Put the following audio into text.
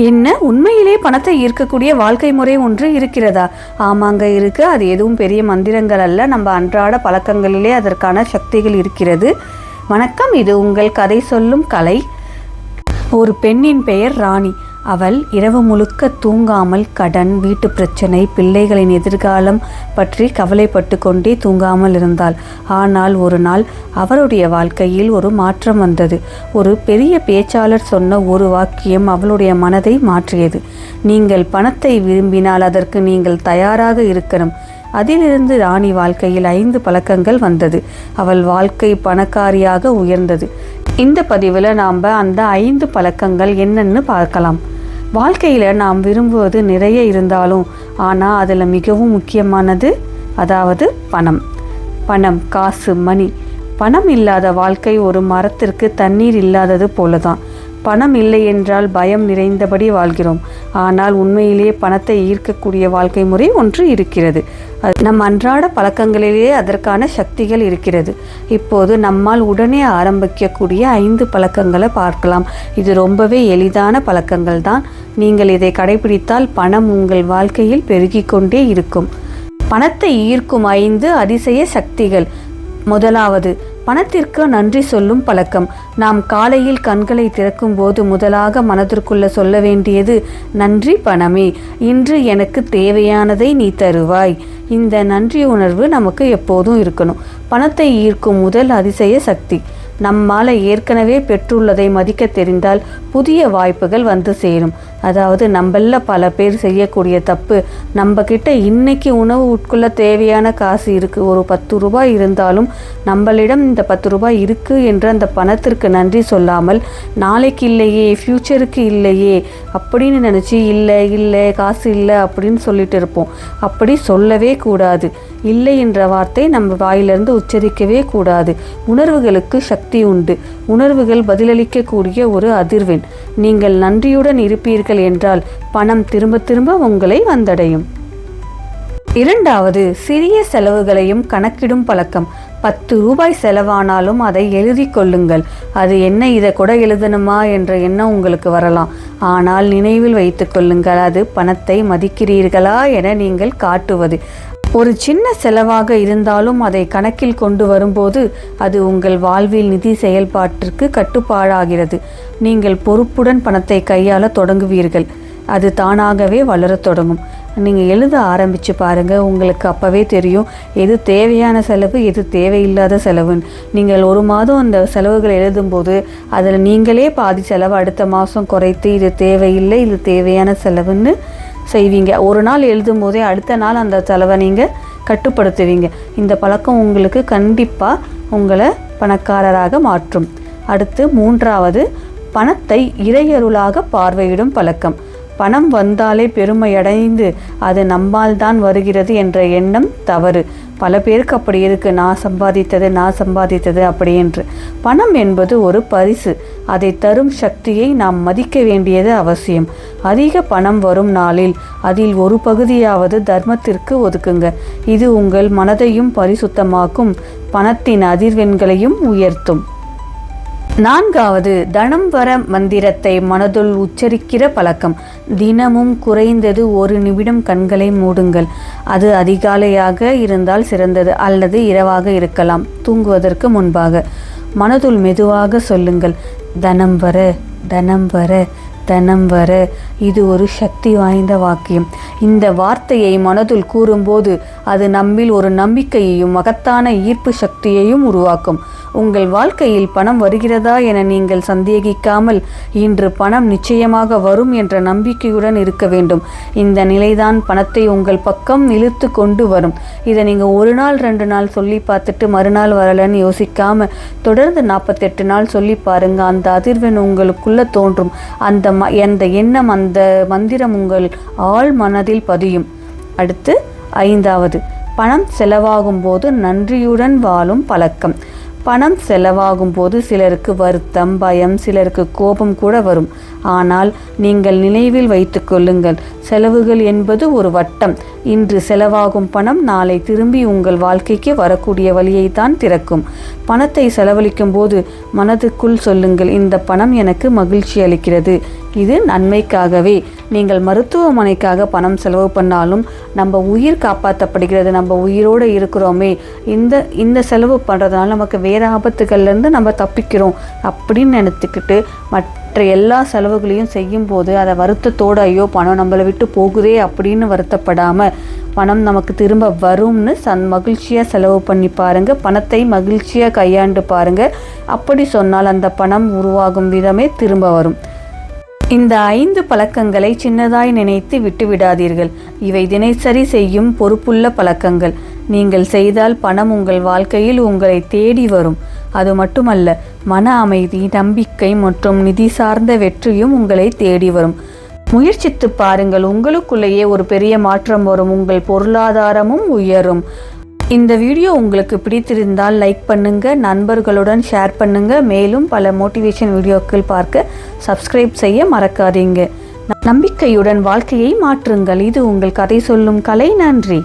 என்ன? உண்மையிலே பணத்தை ஈர்க்கக்கூடிய வாழ்க்கை முறை ஒன்று இருக்கிறதா? ஆமாங்க இருக்கு. அது எதுவும் பெரிய மந்திரங்கள் அல்ல. நம்ம அன்றாட பழக்கங்களிலே அதற்கான சக்திகள் இருக்கிறது. வணக்கம். இது உங்கள் கதை சொல்லும் கலை. ஒரு பெண்ணின் பெயர் ராணி. அவள் இரவு முழுக்க தூங்காமல் கடன் வீட்டு பிரச்சனை பிள்ளைகளின் எதிர்காலம் பற்றி கவலைப்பட்டு கொண்டே தூங்காமல் இருந்தாள். ஆனால் ஒரு நாள் அவருடைய வாழ்க்கையில் ஒரு மாற்றம் வந்தது. ஒரு பெரிய பேச்சாளர் சொன்ன ஒரு வாக்கியம் அவளுடைய மனதை மாற்றியது. நீங்கள் பணத்தை விரும்பினால் அதற்கு நீங்கள் தயாராக இருக்கணும். அதிலிருந்து ராணி வாழ்க்கையில் ஐந்து பழக்கங்கள் வந்தது. அவள் வாழ்க்கை பணக்காரியாக உயர்ந்தது. இந்த பதிவில் நாம் அந்த ஐந்து பழக்கங்கள் என்னன்னு பார்க்கலாம். வாழ்க்கையில் நாம் விரும்புவது நிறைய இருந்தாலும் ஆனால் அதில் மிகவும் முக்கியமானது அதாவது பணம். பணம் காசு மணி. பணம் இல்லாத வாழ்க்கை ஒரு மரத்திற்கு தண்ணீர் இல்லாதது போலதான். பணம் இல்லை என்றால் பயம் நிறைந்தபடி வாழ்கிறோம். ஆனால் உண்மையிலேயே பணத்தை ஈர்க்கக்கூடிய வாழ்க்கை முறை ஒன்று இருக்கிறது. அது நம் அன்றாட பழக்கங்களிலேயே அதற்கான சக்திகள் இருக்கிறது. இப்போது நம்மால் உடனே ஆரம்பிக்கக்கூடிய ஐந்து பழக்கங்களை பார்க்கலாம். இது ரொம்பவே எளிதான பழக்கங்கள் தான். நீங்கள் இதை கடைபிடித்தால் பணம் உங்கள் வாழ்க்கையில் பெருகிக்கொண்டே இருக்கும். பணத்தை ஈர்க்கும் ஐந்து அதிசய சக்திகள். முதலாவது பணத்திற்கு நன்றி சொல்லும் பழக்கம். நாம் காலையில் கண்களை திறக்கும் போது முதலாக மனதிற்குள்ள சொல்ல வேண்டியது நன்றி பணமே. இன்று எனக்கு தேவையானதை நீ தருவாய். இந்த நன்றி உணர்வு நமக்கு எப்போதும் இருக்கணும். பணத்தை ஈர்க்கும் முதல் அதிசய சக்தி. நம்மால் ஏற்கனவே பெற்றுள்ளதை மதிக்க தெரிந்தால் புதிய வாய்ப்புகள் வந்து சேரும். அதாவது நம்மள பல பேர் செய்யக்கூடிய தப்பு நம்ம கிட்ட இன்னைக்கு உணவு உட்கொள்ள தேவையான காசு இருக்கு ஒரு பத்து ரூபாய் இருந்தாலும் நம்மளிடம் இந்த பத்து ரூபாய் இருக்கு என்று அந்த பணத்திற்கு நன்றி சொல்லாமல் நாளைக்கு இல்லையே ஃப்யூச்சருக்கு இல்லையே அப்படின்னு நினச்சி இல்லை இல்லை காசு இல்லை அப்படின்னு சொல்லிட்டு இருப்போம். அப்படி சொல்லவே கூடாது. இல்லை என்ற வார்த்தை நம்ம வாயிலிருந்து உச்சரிக்கவே கூடாது. உணர்வுகளுக்கு சக்தி உண்டு. உணர்வுகள் பதிலளிக்கக்கூடிய ஒரு அதிர்வெண். நீங்கள் நன்றியுடன் இருப்பீர்கள் என்றால் பணம் திரும்ப திரும்ப உங்களை வந்தடையும். இரண்டாவது சிறிய செலவுகளையும் கணக்கிடும் பழக்கம். பத்து ரூபாய் செலவானாலும் அதை எழுதி கொள்ளுங்கள். அது என்ன இதை கூட எழுதணுமா என்ற எண்ணம் உங்களுக்கு வரலாம். ஆனால் நினைவில் வைத்துக்கொள்ளுங்கள் அது பணத்தை மதிக்கிறீர்களா என நீங்கள் காட்டுவது. ஒரு சின்ன செலவாக இருந்தாலும் அதை கணக்கில் கொண்டு வரும்போது அது உங்கள் வாழ்வில் நிதி செயல்பாட்டிற்கு கட்டுப்பாடாகிறது. நீங்கள் பொறுப்புடன் பணத்தை கையாள தொடங்குவீர்கள். அது தானாகவே வளரத் தொடங்கும். நீங்கள் எழுத ஆரம்பித்து பாருங்கள் உங்களுக்கு அப்போவே தெரியும். எது தேவையான செலவு எது தேவையில்லாத செலவுன்னு. நீங்கள் ஒரு மாதம் அந்த செலவுகள் எழுதும்போது அதில் நீங்களே பாதி செலவு அடுத்த மாதம் குறைத்து இது தேவையில்லை இது தேவையான செலவுன்னு செய்வீங்க. ஒரு நாள் எழுதும் போதே அடுத்த நாள் அந்த செலவை நீங்கள் கட்டுப்படுத்துவீங்க. இந்த பழக்கம் உங்களுக்கு கண்டிப்பாக உங்களை பணக்காரராக மாற்றும். அடுத்து மூன்றாவது பணத்தை இறையருளாக பார்வையிடும் பழக்கம். பணம் வந்தாலே பெருமையடைந்து அது நம்மால்தான் வருகிறது என்ற எண்ணம் தவறு. பல பேருக்கு அப்படி இருக்குது நான் சம்பாதித்தது நான் சம்பாதித்தது அப்படி என்று. பணம் என்பது ஒரு பரிசு. அதை தரும் சக்தியை நாம் மதிக்க வேண்டியது அவசியம். அதிக பணம் வரும் நாளில் அதில் ஒரு பகுதியாவது தர்மத்திற்கு ஒதுக்குங்க. இது உங்கள் மனதையும் பரிசுத்தமாக்கும் பணத்தின் அதிர்வெண்களையும் உயர்த்தும். நான்காவது தனம் வர மந்திரத்தை மனதுள் உச்சரிக்கிற பழக்கம். தினமும் குறைந்தது ஒரு நிமிடம் கண்களை மூடுங்கள். அது அதிகாலையாக இருந்தால் சிறந்தது அல்லது இரவாக இருக்கலாம். தூங்குவதற்கு முன்பாக. மனதுள் மெதுவாக சொல்லுங்கள் தனம் வர தனம் வர தனம் வர இது ஒரு சக்தி வாய்ந்த வாக்கியம். இந்த வார்த்தையை மனதுள் கூறும்போது அது நம்மில் ஒரு நம்பிக்கையையும் மகத்தான ஈர்ப்பு சக்தியையும் உருவாக்கும். உங்கள் வாழ்க்கையில் பணம் வருகிறதா என நீங்கள் சந்தேகிக்காமல் இன்று பணம் நிச்சயமாக வரும் என்ற நம்பிக்கையுடன் இருக்க வேண்டும். இந்த நிலைதான் பணத்தை உங்கள் பக்கம் இழுத்து கொண்டு வரும். இதை நீங்கள் ஒரு நாள் ரெண்டு நாள் சொல்லி பார்த்துட்டு மறுநாள் வரலன்னு யோசிக்காமல் தொடர்ந்து நாற்பத்தெட்டு நாள் சொல்லி பாருங்கள் அந்த அதிர்வெண் உங்களுக்குள்ளே தோன்றும். அந்த அந்த எண்ணம் அந்த மந்திரம் உங்கள் ஆழ் மனதில் பதியும். அடுத்து ஐந்தாவது. பணம் செலவாகும் போது நன்றியுடன் வாழும் பழக்கம். பணம் செலவாகும் போது சிலருக்கு வருத்தம் பயம் சிலருக்கு கோபம் கூட வரும். ஆனால் நீங்கள் நினைவில் வைத்து கொள்ளுங்கள். செலவுகள் என்பது ஒரு வட்டம். இன்று செலவாகும் பணம் நாளை திரும்பி உங்கள் வாழ்க்கைக்கு வரக்கூடிய வழியை தான் திறக்கும். பணத்தை செலவழிக்கும் போது மனதுக்குள் சொல்லுங்கள் இந்த பணம் எனக்கு மகிழ்ச்சி அளிக்கிறது. இது நன்மைக்காகவே. நீங்கள் மருத்துவமனைக்காக பணம் செலவு பண்ணாலும் நம்ம உயிர் காப்பாற்றப்படுகிறது நம்ம உயிரோடு இருக்கிறோமே. இந்த இந்த செலவு பண்ணுறதுனால நமக்கு வேறு ஆபத்துகள்லேருந்து நம்ம தப்பிக்கிறோம் அப்படின்னு நினச்சிக்கிட்டு மற்ற எல்லா செலவுகளையும் செய்யும்போது அதை வருத்தத்தோடு ஐயோ பணம் நம்மளை விட்டு போகுதே அப்படின்னு வருத்தப்படாமல் பணம் நமக்கு திரும்ப வரும்னு சந் மகிழ்ச்சியாக செலவு பண்ணி பாருங்கள் பணத்தை மகிழ்ச்சியாக கையாண்டு பாருங்கள் அப்படி சொன்னால் அந்த பணம் உருவாகும் விதமே திரும்ப வரும். இந்த ஐந்து பழக்கங்களை சின்னதாய் நினைத்து விட்டுவிடாதீர்கள். இவை தினசரி செய்யும் பொறுப்புள்ள பழக்கங்கள். நீங்கள் செய்தால் பணம் உங்கள் வாழ்க்கையில் உங்களை தேடி வரும். அது மட்டுமல்ல மன அமைதி நம்பிக்கை மற்றும் நிதி சார்ந்த வெற்றியும் உங்களை தேடி வரும். முயற்சித்து பாருங்கள் உங்களுக்குள்ளேயே ஒரு பெரிய மாற்றம் வரும். உங்கள் பொருளாதாரமும் உயரும். இந்த வீடியோ உங்களுக்கு பிடித்திருந்தால் லைக் பண்ணுங்கள் நண்பர்களுடன் ஷேர் பண்ணுங்கள் மேலும் பல மோட்டிவேஷன் வீடியோக்கள் பார்க்க சப்ஸ்கிரைப் செய்ய மறக்காதீங்க. நம்பிக்கையுடன் வாழ்க்கையை மாற்றுங்கள். இது உங்கள் கதை சொல்லும் கலை. நன்றி.